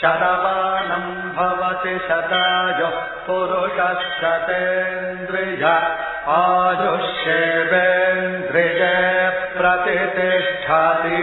शतमानम् भवति शताजुः पुरुषशतेन्द्रिय। आजुष्येवेन्द्रिय प्रतिष्ठति।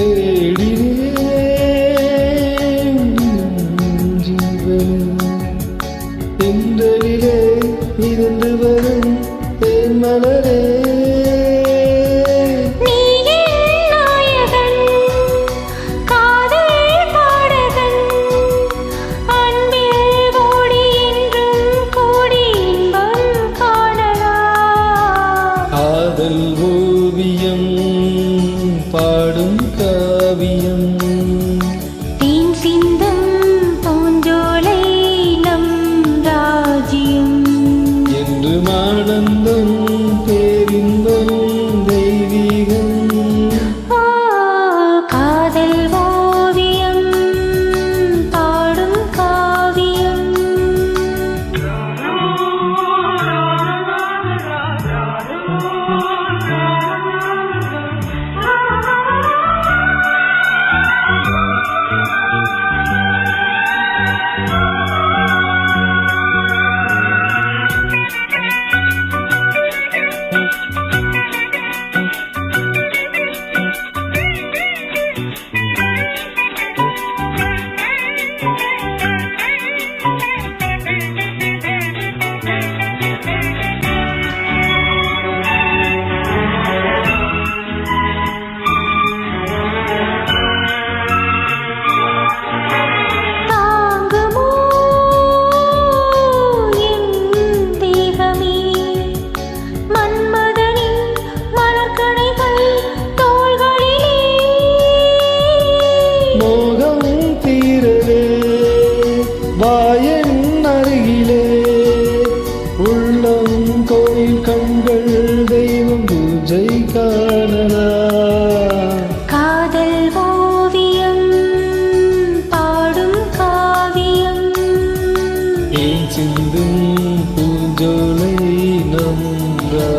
தேடினேன். தென்றலிலே இருந்து வரும் தேன் மலரே கோயில் கண்கள் தெய்வம் பூஜை காணலா காதல் ஓவியம் பாடும் காவியம். ஏன் சிந்தும் பூஞ்சோலை நம்ரா